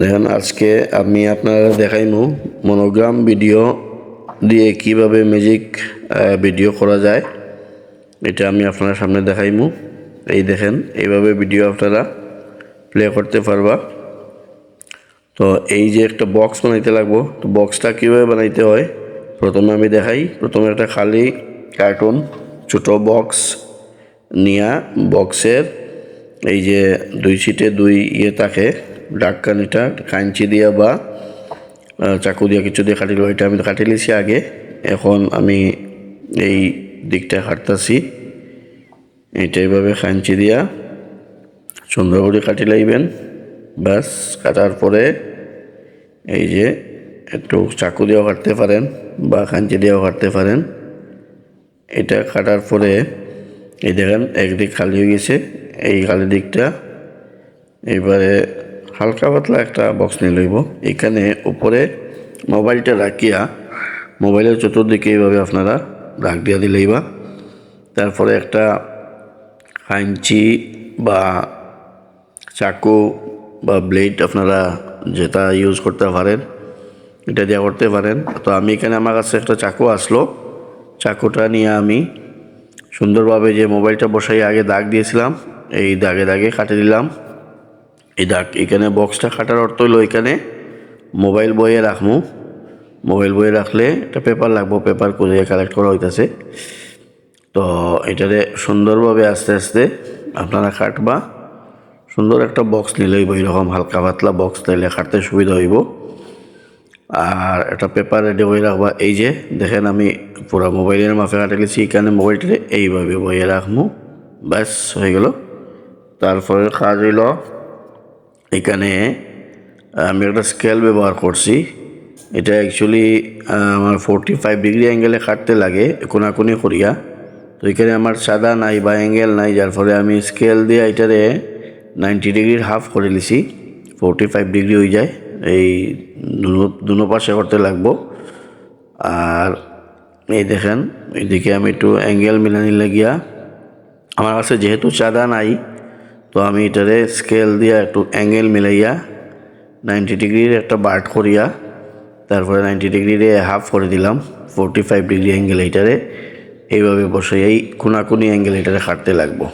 দেখেন, আজকে আমি আপনারা দেখাইমু মনোগ্রাম ভিডিও দিয়ে কীভাবে ম্যাজিক ভিডিও করা যায়। এটা আমি আপনার সামনে দেখাইমু। এই দেখেন, এইভাবে ভিডিও আপনারা প্লে করতে পারবা। তো এই যে একটা বক্স বানাইতে লাগবো, তো বক্সটা কীভাবে বানাইতে হয়? প্রথমে আমি দেখাই, প্রথমে একটা খালি কার্টুন ছোটো বক্স নিয়া বক্সের এই যে দুই সিটে দুই ইয়ে থাকে। ডাক্কানিটা, কাঞ্চি দিয়া বা চাকু দিয়া কিছু দিয়ে কাটিল, এটা আমি কাটি লিছি আগে। এখন আমি এই দিকটা কাটতাছি। এটা এইভাবে কাঞ্চি দিয়া সুন্দর করে কাটি লাইবেন। ব্যাস, কাটার পরে এই যে একটু চাকু দিয়েও কাটতে পারেন বা কাঞ্চি দিয়েও কাটতে পারেন। এটা কাটার পরে এই দেখেন, একদিক খালি হয়ে গেছে। এই খালি দিকটা এবারে হালকা পাতলা একটা বক্স নিয়ে লইব। এখানে উপরে মোবাইলটা রাখিয়া মোবাইলের চতুর্দিকে এইভাবে আপনারা রাখ দিয়া দিলেইবা তারপরে একটা কাঞ্চি বা চাকু বা ব্লেড আপনারা যেটা ইউজ করতে পারেন, এটা দিয়ে করতে পারেন। তো আমি এখানে আমার কাছে একটা চাকু আসলো। চাকুটা নিয়ে আমি সুন্দরভাবে যে মোবাইলটা বসাই আগে দাগ দিয়েছিলাম, এই দাগে দাগে কাটে দিলাম। এই দাগ এখানে বক্সটা কাটার অর্থ হলো এখানে মোবাইল বইয়ে রাখব মোবাইল বইয়ে রাখলে একটা পেপার লাগবো পেপার করে কালেক্ট করা হইতেছে। তো এটারে সুন্দরভাবে আস্তে আস্তে আপনারা কাটবা। সুন্দর একটা বক্স নিলে হইব, এরকম হালকা পাতলা বক্স নিলে কাটতে সুবিধা হইব। আর একটা পেপার রেডি করে রাখবা। এই যে, দেখেন আমি পুরো মোবাইলের মাফে কাটে গেছি, এখানে মোবাইলটারে এইভাবে বইয়ে রাখব ব্যাস, হয়ে গেল। তারপরে কাজ হইল এখানে আমি একটা স্কেল ব্যবহার করছি। এটা অ্যাকচুয়ালি আমার ফোরটি ফাইভ ডিগ্রি অ্যাঙ্গেলে কাটতে লাগে, কোনাকুনি করিয়া। তো এখানে আমার সাদা নাই বা অ্যাঙ্গেল নাই, যার ফলে আমি স্কেল দিয়ে এটারে নাইনটি ডিগ্রির হাফ করে লিছি ফোরটি ফাইভ ডিগ্রি হয়ে যায়, এই দুনো- পাশে করতে লাগবো। আর এই দেখেন, এদিকে আমি একটু অ্যাঙ্গেল মিলানি লাগিয়া। আমার কাছে যেহেতু চাঁদা নাই তো আমি এটারে স্কেল দিয়া একটু অ্যাঙ্গেল মিলাইয়া নাইনটি ডিগ্রির একটা বার্ট করিয়া তারপরে নাইনটি ডিগ্রিরে হাফ করে দিলাম ফোরটি ফাইভ ডিগ্রি অ্যাঙ্গেল এইটারে এইভাবে বসে এই কোনাকুনি অ্যাঙ্গেল এটারে কাটতে লাগবো।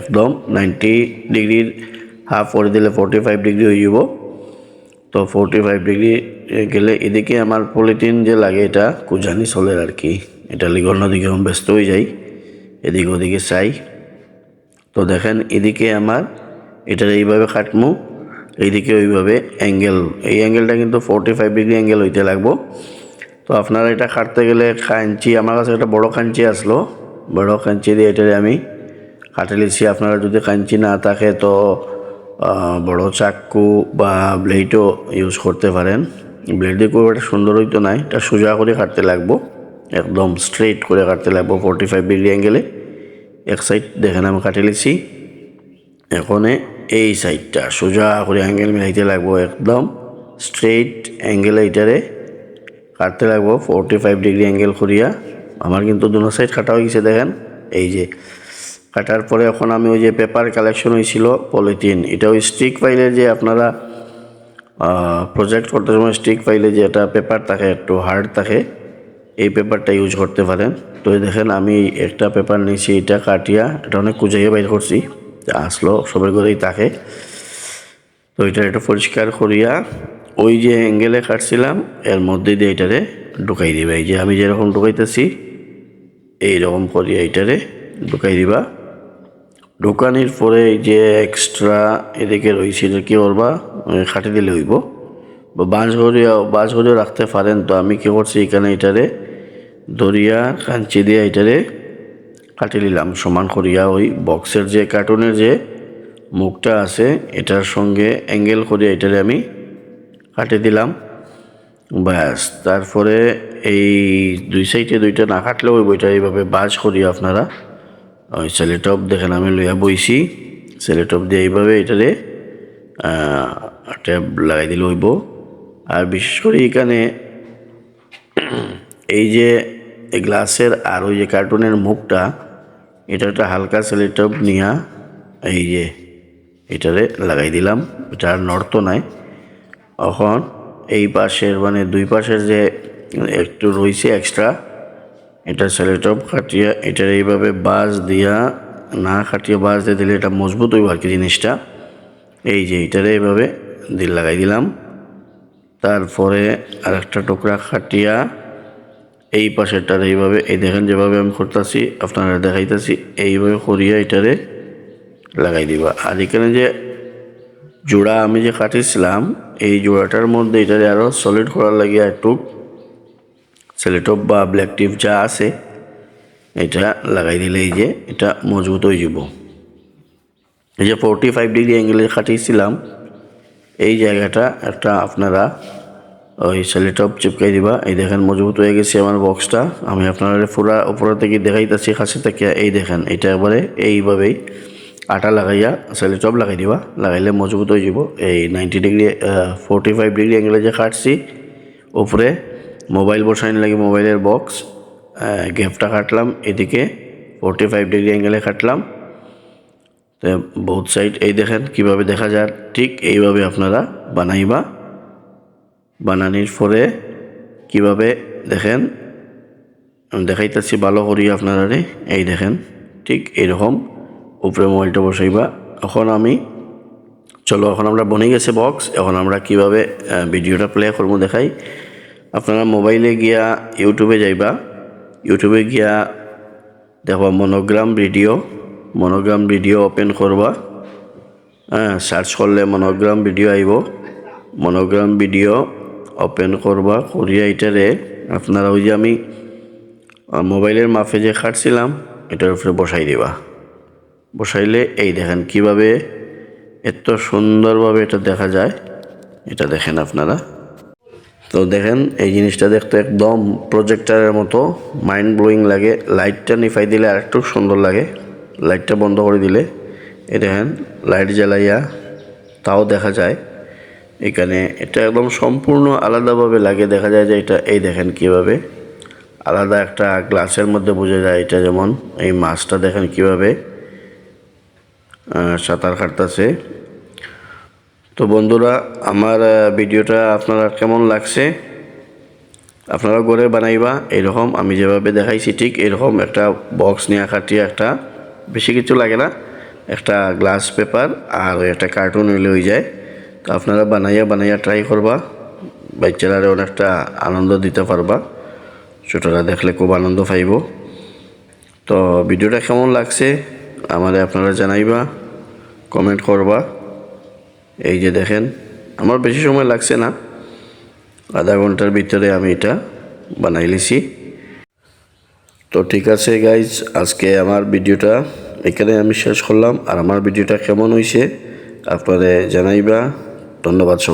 একদম নাইনটি ডিগ্রির হাফ করে দিলে ফোরটি ফাইভ ডিগ্রি হয়ে যাব। তো ফোরটি ফাইভ ডিগ্রি গেলে এদিকে আমার পলিথিন যে লাগে এটা, কুজানি চলে আর কি। এটা লিগে অন্যদিকে আমি ব্যস্ত হয়ে যাই। এদিকে ওদিকে চাই। তো দেখেন, এদিকে আমার, এটার এইভাবে কাটমু এইদিকে ওইভাবে অ্যাঙ্গেল, এই অ্যাঙ্গেলটা কিন্তু ফোরটি ফাইভ ডিগ্রি অ্যাঙ্গেল হইতে লাগবো। তো আপনারা এটা কাটতে গেলে কাঞ্চি আমার কাছে একটা বড় কাঞ্চি আসলো। বড় কাঞ্চি দিয়ে এটারে আমি কাটে লিছি আপনারা যদি কাঞ্চি না থাকে তো বড় চাকু বা ব্লেডও ইউজ করতে পারেন। ব্লেড দিয়ে খুব একটা সুন্দর হইতো নাই এটা সোজা করে কাটতে লাগবো। একদম স্ট্রেট করে কাটতে লাগবো ফোরটি ফাইভ ডিগ্রি অ্যাঙ্গেলে। এক সাইড দেখেন আমি কাটে লিছি। এখন এই সাইডটা সোজা করে অ্যাঙ্গেল মিলাইতে লাগবো একদম স্ট্রেইট অ্যাঙ্গেল এইটারে কাটতে লাগবো ফোরটি ফাইভ ডিগ্রি অ্যাঙ্গেল করিয়া। আমার কিন্তু দুনো সাইড কাটা হয়ে গেছে দেখেন। এই যে কাটার পরে এখন আমি ওই যে পেপার কালেকশন হয়েছিল পলিথিন এটা ওই স্টিক ফাইলের যে আপনারা প্রজেক্ট করতে সময় স্টিক ফাইলে যে এটা পেপার থাকে, একটু হার্ড থাকে এই পেপারটা ইউজ করতে পারেন। তো দেখেন, আমি একটা পেপার নিয়েছি, এটা কাটিয়া, এটা অনেক কুজাইয়ে বাইর করছি। আসলো, সবার ঘরেই থাকে। তো এটা একটু পরিষ্কার করিয়া, ওই যে অ্যাঙ্গেলে কাটছিলাম, এর মধ্যে দিয়ে এটারে ঢুকাই দিবা। এই যে আমি যেরকম ঢুকাইতেছি, এইরকম করিয়া এটারে ঢুকাই দিবা। ঢুকানির পরে এই যে এক্সট্রা এদিকে রয়েছে, এটা কী করবা? খাটি দিলে হইব। বাঁশ ঘরিয়া বাঁশ ঘরিয়া রাখতে পারেন। তো আমি কী করছি, এখানে এটারে দরিয়া কাঞ্চি দিয়ে এটারে কাটি নিলাম। সমান করিয়া ওই বক্সের যে কার্টুনের যে মুখটা আছে, এটার সঙ্গে অ্যাঙ্গেল করে এটারে আমি কাটি দিলাম। ব্যাস, তারপরে এই দুই সাইডে দুইটা না কাটলেও ওই বইটা এইভাবে বাজ করি আপনারা ওই সেলেটপ দেখেন, আমি লইয়া বইছি। সেলেটপ দিয়ে এইভাবে এটারে ট্যাব লাগাই দিলে হইব। আর বিশেষ করে এখানে এই যে গ্লাসের আর ওই যে কার্টুনের মুখটা, এটা একটা হালকা সেলেটপ নিয়া এই যে এটারে লাগাই দিলাম, এটা আর নড়তো নাই। এখন এই পাশের মানে দুই পাশের যে একটু রয়েছে এক্সট্রা এটা সেলেটপ কাটিয়া এটার এইভাবে বাস দিয়া না কাটিয়ে বাস দিয়ে দিলে এটা মজবুত হইব আর কি জিনিসটা। এই যে এটারে এইভাবে দিল লাগাই দিলাম। তারপরে আরেকটা টুকরা খাটিয়া এই পাশেরটার এইভাবে, এই দেখেন যেভাবে আমি করতেছি, আপনারা দেখাইতেছি, এইভাবে করিয়া এটারে লাগাই দিবা। আর এখানে যে জোড়া আমি যে কাটিছিলাম, এই জোড়াটার মধ্যে এটারে আরও সলিড করার লাগিয়া একটু সেলেটপ বা ব্ল্যাক টিপ যা আছে, এটা লাগাই দিলে এই যে এটা মজবুত হয়ে যাব। এই যে ফোরটি ফাইভ ডিগ্রি অ্যাঙ্গেলে কাটিয়েছিলাম এই জায়গাটা একটা আপনারা ওই সেলেটপ চিপকাই দিবা। এই দেখেন, মজবুত হয়ে গেছে আমার বক্সটা আমি আপনারা পুরা উপরে থেকে দেখাইতেছি কাছে থেকে। এই দেখেন, এটা একবারে এইভাবেই আটা লাগাইয়া সেলেটপ লাগাই দিবা। লাগাইলে মজবুত হয়ে যাব। এই ninety degree forty five degree অ্যাঙ্গেলে যে কাটছি, উপরে মোবাইল বসাইন লাগে মোবাইলের বক্স গ্যাপটা কাটলাম, এদিকে ফোরটি ফাইভ ডিগ্রি অ্যাঙ্গেলে কাটলাম। বহুত সাইড এই দেখেন, কীভাবে দেখা যায়, ঠিক এইভাবে আপনারা বানাইবা। বানানির পরে কীভাবে দেখেন? দেখাইতেছি ভালো করি আপনারা এই দেখেন, ঠিক এইরকম। উপরে মোবাইলটা বসাইবা। এখন আমি, চলো, এখন আমরা বনে গেছে বক্স এখন আমরা কীভাবে ভিডিওটা প্লে করব দেখাই। আপনারা মোবাইলে গিয়া ইউটিউবে যাইবা। ইউটিউবে গিয়া দেখবা monogram video monogram video open করবা। হ্যাঁ সার্চ করলে মনোগ্রাম ভিডিও আইব। মনোগ্রাম ভিডিও ওপেন করবা, করিয়া এটারে আপনারা ওই যে আমি মোবাইলের মাফে যে খাটছিলাম, এটার উপরে বসাই দিবা। বসাইলে এই দেখেন কীভাবে এত সুন্দরভাবে এটা দেখা যায়, এটা দেখেন আপনারা। তো দেখেন, এই জিনিসটা দেখতে একদম প্রজেক্টারের মতো মাইন্ড ব্লোয়িং লাগে লাইটটা নিফাই দিলে আরেকটু সুন্দর লাগে লাইটটা বন্ধ করে দিলে, এই দেখেন লাইট জ্বালাইয়া তাও দেখা যায়। এখানে এটা একদম সম্পূর্ণ আলাদাভাবে লাগে দেখা যায় যে এটা, এই দেখেন কীভাবে। আলাদা একটা গ্লাসের মধ্যে বোঝা যায় এটা যেমন, এই মাছটা দেখেন কীভাবে সাঁতার কাটতেছে। তো বন্ধুরা, আমার ভিডিওটা আপনারা কেমন লাগছে? আপনারা ঘরে বানাইবা, এরকম আমি যেভাবে দেখাইছি ঠিক এরকম একটা বক্স নিয়ে কাটিয়ে একটা, বেশি কিছু লাগে না, একটা গ্লাস পেপার আর একটা কার্টুন হইলে হয়ে যায়। আপনারা বানাইয়া বানাইয়া ট্রাই করবা বাচ্চারা অনেকটা আনন্দ দিতে পারবা। ছোটরা দেখলে খুব আনন্দ পাইব। তো ভিডিওটা কেমন লাগছে আমাদের আপনারা জানাইবা কমেন্ট করবা। এই যে দেখেন, আমার বেশি সময় লাগছে না। আধা ঘণ্টার ভিতরে আমি এটা বানাই লিছি। তো ঠিক আছে গাইজ আজকে আমার ভিডিওটা এখানে আমি শেষ করলাম। আর আমার ভিডিওটা কেমন হয়েছে আপনারা জানাইবা। ধন্যবাদ সবাই